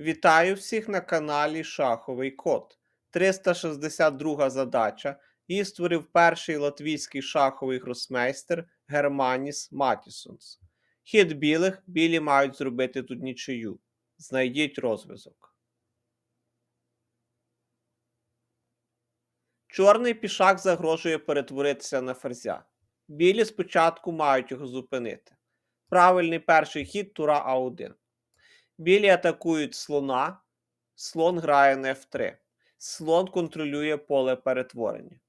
Вітаю всіх на каналі Шаховий Код. 362 задача. Її створив перший латвійський шаховий гросмейстер Германіс Матісонс. Хід білих, білі мають зробити тут нічию. Знайдіть розв'язок. Чорний пішак загрожує перетворитися на ферзя. Білі спочатку мають його зупинити. Правильний перший хід тура А1. Білі атакують слона. Слон грає на F3. Слон контролює поле перетворення.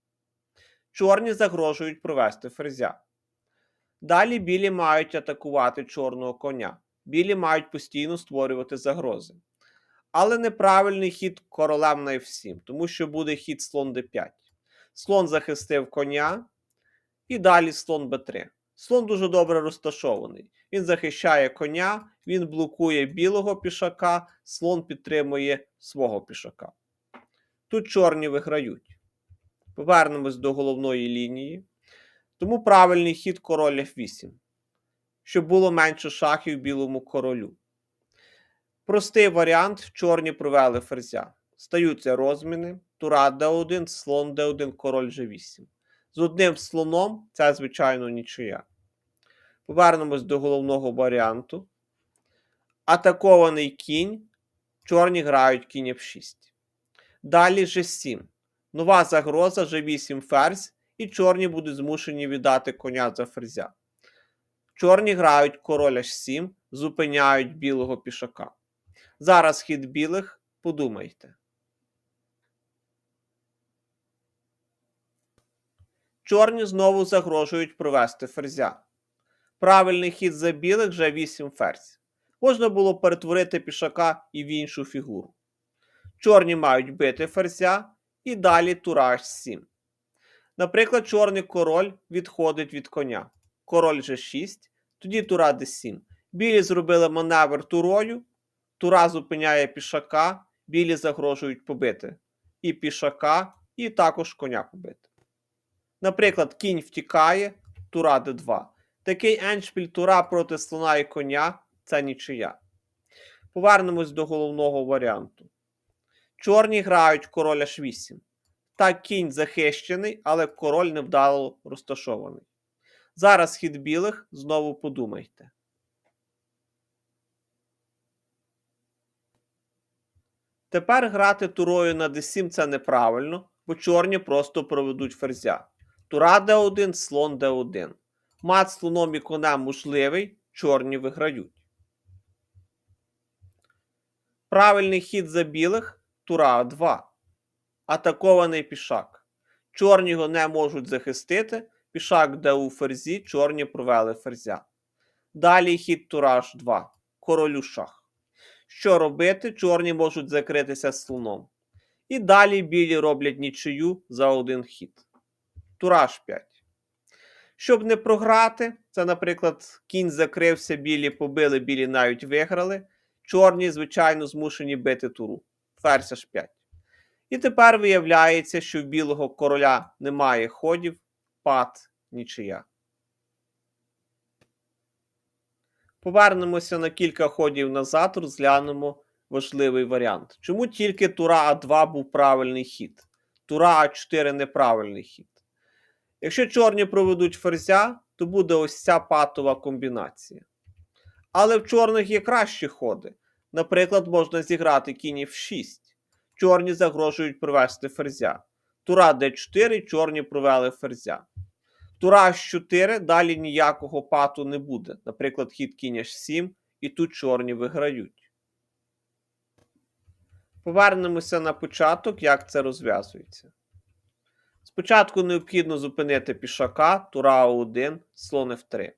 Чорні загрожують провести ферзя. Далі білі мають атакувати чорного коня. Білі мають постійно створювати загрози. Але неправильний хід королем на F7, тому що буде хід слон d5. Слон захистив коня. І далі слон b3. Слон дуже добре розташований. Він захищає коня, він блокує білого пішака, слон підтримує свого пішака. Тут чорні виграють. Повернемось до головної лінії. Тому правильний хід король F8, щоб було менше шахів білому королю. Простий варіант: чорні провели ферзя. Стаються розміни. Тура d1, слон d1, король g8. З одним слоном це, звичайно, нічия. Повернемось до головного варіанту. Атакований кінь. Чорні грають кінь F6. Далі G7. Нова загроза G8 ферзь, і чорні будуть змушені віддати коня за ферзя. Чорні грають король H7, зупиняють білого пішака. Зараз хід білих, подумайте. Чорні знову загрожують провести ферзя. Правильний хід за білих вже 8 ферзь. Можна було перетворити пішака і в іншу фігуру. Чорні мають бити ферзя і далі тура H7. Наприклад, чорний король відходить від коня. Король G6, тоді тура D7. Білі зробили маневр турою, тура зупиняє пішака, білі загрожують побити і пішака, і також коня побити. Наприклад, кінь втікає, тура d2. Такий еншпіль тура проти слона і коня це нічия. Повернемось до головного варіанту. Чорні грають король h8. Так, кінь захищений, але король невдало розташований. Зараз хід білих знову подумайте. Тепер грати турою на d7 це неправильно, бо чорні просто проведуть ферзя. Тура d1, слон d1. Мат слоном і конем можливий, чорні виграють. Правильний хід за білих тура 2. Атакований пішак. Чорні його не можуть захистити. Пішак де у ферзі, чорні провели ферзя. Далі хід тура H2. Королю шах. Що робити? Чорні можуть закритися слоном. І далі білі роблять нічию за один хід. Тура H5. Щоб не програти, це, наприклад, кінь закрився, білі побили, білі навіть виграли. Чорні, звичайно, змушені бити туру. Ферзь H5. І тепер виявляється, що в білого короля немає ходів, пад, нічия. Повернемося на кілька ходів назад, розглянемо важливий варіант. Чому тільки тура А2 був правильний хід? Тура А4 неправильний хід. Якщо чорні проведуть ферзя, то буде ось ця патова комбінація. Але в чорних є кращі ходи. Наприклад, можна зіграти кінь F6. Чорні загрожують провести ферзя. Тура d4, чорні провели ферзя. Тура H4, далі ніякого пату не буде. Наприклад, хід кінь H7, і тут чорні виграють. Повернемося на початок, як це розв'язується. Спочатку необхідно зупинити пішака, тура А1, слон F3.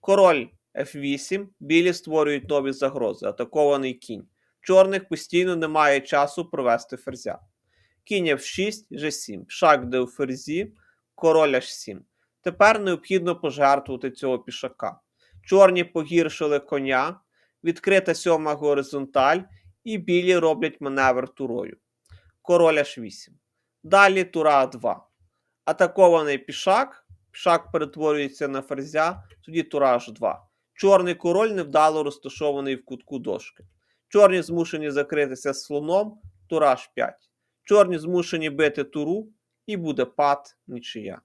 Король F8, білі створюють нові загрози, атакований кінь. Чорних постійно немає часу провести ферзя. Кінь F6, G7, пішак де у ферзі, король H7. Тепер необхідно пожертвувати цього пішака. Чорні погіршили коня, відкрита сьома горизонталь, і білі роблять маневр турою. Король H8. Далі тура 2. Атакований пішак. Пішак перетворюється на ферзя, тоді тура H2. Чорний король невдало розташований в кутку дошки. Чорні змушені закритися слоном, тура H5. Чорні змушені бити туру і буде пад нічия.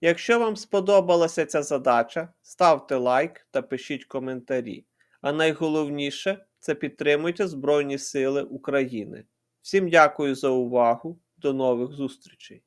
Якщо вам сподобалася ця задача, ставте лайк та пишіть коментарі. А найголовніше це підтримуйте Збройні Сили України. Всім дякую за увагу. До нових зустрічей!